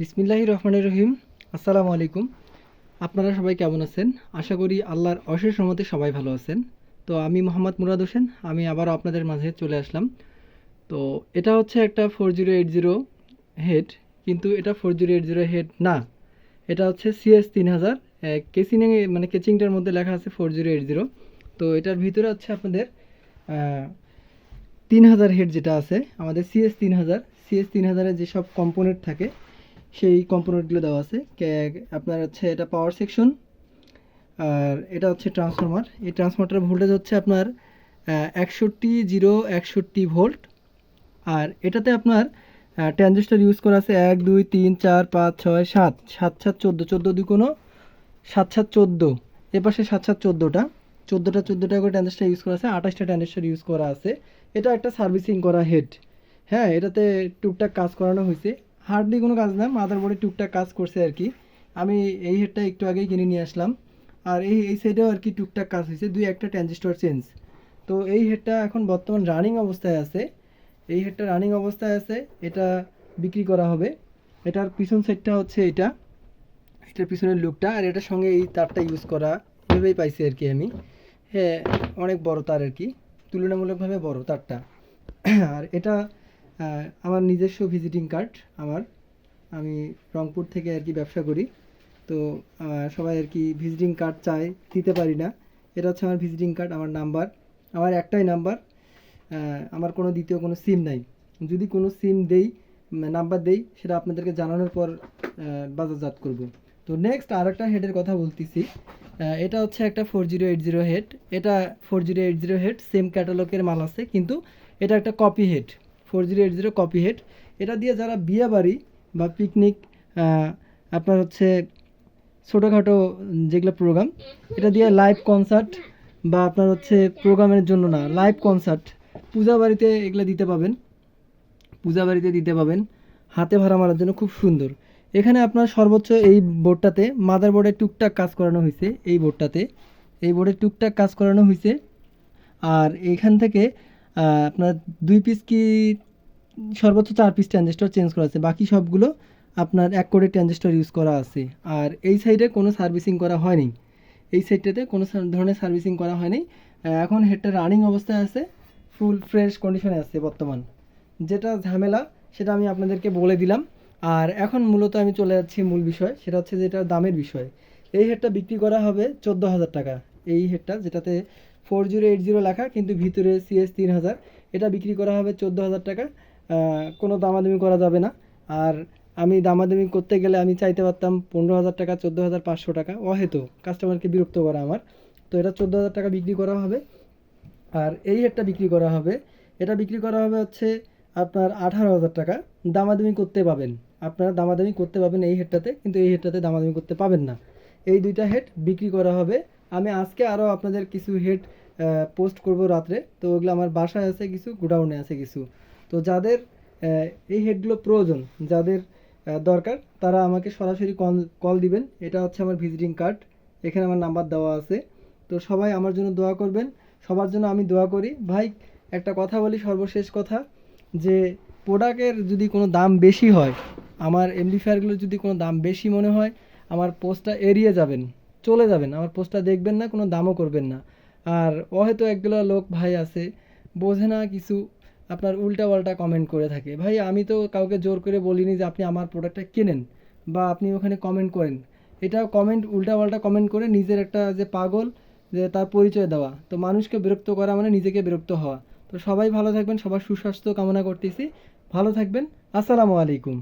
বিসমিল্লাহ রহমান রহিম। আসসালামু আলাইকুম। আপনারা সবাই কেমন আছেন? আশা করি আল্লাহর অশেষ রহমতে সবাই ভালো আছেন। তো আমি মোহাম্মদ মুরাদ হোসেন। আমি আবারও আপনাদের মাঝে চলে আসলাম। তো এটা হচ্ছে একটা four zero eight zero head, কিন্তু এটা four zero eight zero head না। এটা হচ্ছে সিএস তিন হাজার। কেসিং মানে কেচিংটার মধ্যে লেখা আছে ফোর জিরো এইট জিরো। তো এটার ভিতরে হচ্ছে আপনাদের তিন হাজার হেড যেটা আছে, আমাদের সিএস তিন হাজার। সিএস তিন হাজারের যেসব কম্পোনেন্ট থাকে সেই কম্পোনেন্টগুলো দেওয়া আছে আপনার হচ্ছে এটা পাওয়ার সেকশন আর এটা হচ্ছে ট্রান্সফরমার এই ট্রান্সফরমারটার ভোল্টেজ হচ্ছে আপনার একষট্টি জিরো একষট্টি ভোল্ট আর এটাতে আপনার ট্রানজিস্টার ইউজ করা আছে এক, দুই, তিন, চার, পাঁচ, ছয়, সাত সাত সাত, চোদ্দ চোদ্দ দুই কোনো সাত সাত, চোদ্দ, এ পাশে সাত সাত, চোদ্দোটা চোদ্দোটা চোদ্দোটা করে ট্রানজিস্টার ইউজ করা আছে, আঠাশটা ট্রানজিস্টার ইউজ করা আছে, এটা একটা সার্ভিসিং করা হেড হ্যাঁ এটাতে টুকটাক কাজ করানো হয়েছে হার্ডলি কোনো কাজ না, মাদার বোর্ডে টুকটাক কাজ করছে আর কি। আমি এই হেডটা একটু আগেই কিনে নিয়ে আসলাম। আর এই এই সাইডেও আর কি টুকটাক কাজ হয়েছে, দুই একটা ট্রানজিস্টর চেঞ্জ তো এই হেডটা এখন বর্তমান রানিং অবস্থায় আছে। এই হেডটা রানিং অবস্থায় আছে, এটা বিক্রি করা হবে। এটার পিছন সাইডটা হচ্ছে এটা। এটার পিছনের লুকটা আর এটার সঙ্গে এই তারটা ইউজ করা এভাবেই পাইছি আর কি আমি। হ্যাঁ অনেক বড় তার আর কি, তুলনামূলকভাবে বড় তারটা। আর এটা আমার নিজস্ব ভিজিটিং কার্ড আমার। আমি রংপুর থেকে আর কি ব্যবসা করি। তো সবাই আর কি ভিজিটিং কার্ড চায়, দিতে পারি না। এটা হচ্ছে আমার ভিজিটিং কার্ড আমার নাম্বার আমার একটাই নাম্বার আমার কোনো দ্বিতীয় কোনো সিম নাই। যদি কোনো সিম দেই নাম্বার দেই, সেটা আপনাদেরকে জানানোর পর বাজারজাত করব। তো নেক্সট আর একটা হেডের কথা বলতেছি। এটা হচ্ছে একটা four zero eight zero head এটা four zero eight zero head same ক্যাটালগের মাল আছে, কিন্তু এটা একটা copy head four zero eight zero copy head এটা দিয়ে যারা বিয়ে বাড়ি বা পিকনিক আপনার হচ্ছে ছোটোখাটো যেগুলো প্রোগ্রাম এটা দিয়ে লাইভ কনসার্ট বা আপনার হচ্ছে প্রোগ্রামের জন্য না লাইভ কনসার্ট পূজা বাড়িতে এগুলো দিতে পাবেন। পূজা বাড়িতে দিতে পাবেন। হাতে ভাড়া মারার জন্য খুব সুন্দর। এখানে আপনার সর্বোচ্চ এই বোর্ডটাতে মাদার বোর্ডে টুকটাক কাজ করানো হয়েছে, এই বোর্ডটাতে এই বোর্ডে টুকটাক কাজ করানো হয়েছে। আর এইখান থেকে আপনার দুই পিস কি সর্বোচ্চ চার পিস ট্রানজিস্টর চেঞ্জ করা আছে? বাকি সবগুলো আপনার এক কোটি ট্রানজিস্টর ইউজ করা আছে। আর এই সাইডে কোনো সার্ভিসিং করা হয়নি। এই সাইডটাতে কোনো ধরনের সার্ভিসিং করা হয়নি। এখন হেডটা রানিং অবস্থায় আছে ফুল ফ্রেশ কন্ডিশনে আছে বর্তমান। যেটা ঝামেলা, সেটা আমি আপনাদেরকে বলে দিলাম। আর এখন মূলত আমি চলে যাচ্ছি মূল বিষয়, সেটা হচ্ছে যেটা দামের বিষয়। এই হেডটা বিক্রি করা হবে চোদ্দ হাজার টাকা। এই হেডটা যেটাতে ফোর জিরো এইট জিরো লেখা, কিন্তু ভিতরে সিএস তিন হাজার। এটা বিক্রি করা হবে চোদ্দ হাজার টাকা। কোনো দামাদামি করা যাবে না। আর আমি দামাদামি করতে গেলে আমি চাইতে পারতাম পনেরো হাজার টাকা, চোদ্দ হাজার পাঁচশো টাকা। অহেতু কাস্টমারকে বিরক্ত করা আমার। তো এটা চোদ্দ হাজার টাকা বিক্রি করা হবে। আর এই হেডটা বিক্রি করা হবে। এটা বিক্রি করা হবে হচ্ছে আপনার আঠারো হাজার টাকা। দামাদামি করতে পাবেন। আপনারা দামাদামি করতে পাবেন এই হেডটাতে কিন্তু এই হেডটাতে দামাদামি করতে পাবেন না। এই দুইটা হেড বিক্রি করা হবে আমি আজকে আরও আপনাদের কিছু হেড পোস্ট করব রাত্রে। তো ওগুলো আমার বাসায় আছে কিছু, গোডাউনে আছে কিছু। তো যাদের এই হেডগুলো প্রয়োজন, যাদের দরকার, তারা আমাকে সরাসরি কল কল দিবেন। এটা হচ্ছে আমার ভিজিটিং কার্ড এখানে আমার নাম্বার দেওয়া আছে। তো সবাই আমার জন্য দোয়া করবেন। সবার জন্য আমি দোয়া করি। ভাই, একটা কথা বলি, সর্বশেষ কথা, যে প্রোডাক্টের যদি কোনো দাম বেশি হয়, আমার এমপ্লিফায়ারগুলোর যদি কোনো দাম বেশি মনে হয়, আমার পোস্টটা এড়িয়ে যাবেন। চলে যাবেন, আমার পোস্টটা দেখবেন না, কোনো দামও করবেন না। আর হয়তো একগুলো লোক ভাই আছে, বোঝে না কিছু, আপনার উল্টা পাল্টা কমেন্ট করে থাকে। ভাই, আমি তো কাউকে জোর করে বলিনি যে আপনি আমার প্রোডাক্টটা কেনেন, বা আপনি ওখানে কমেন্ট করেন। এটা কমেন্ট উল্টা পাল্টা কমেন্ট করে নিজের একটা যে পাগল, যে তার পরিচয় দেওয়া। তো মানুষকে বিরক্ত করা মানে নিজেকে বিরক্ত হওয়া। তো সবাই ভালো থাকবেন, সবার সুস্বাস্থ্য কামনা করতেছি। ভালো থাকবেন, আসসালামু আলাইকুম।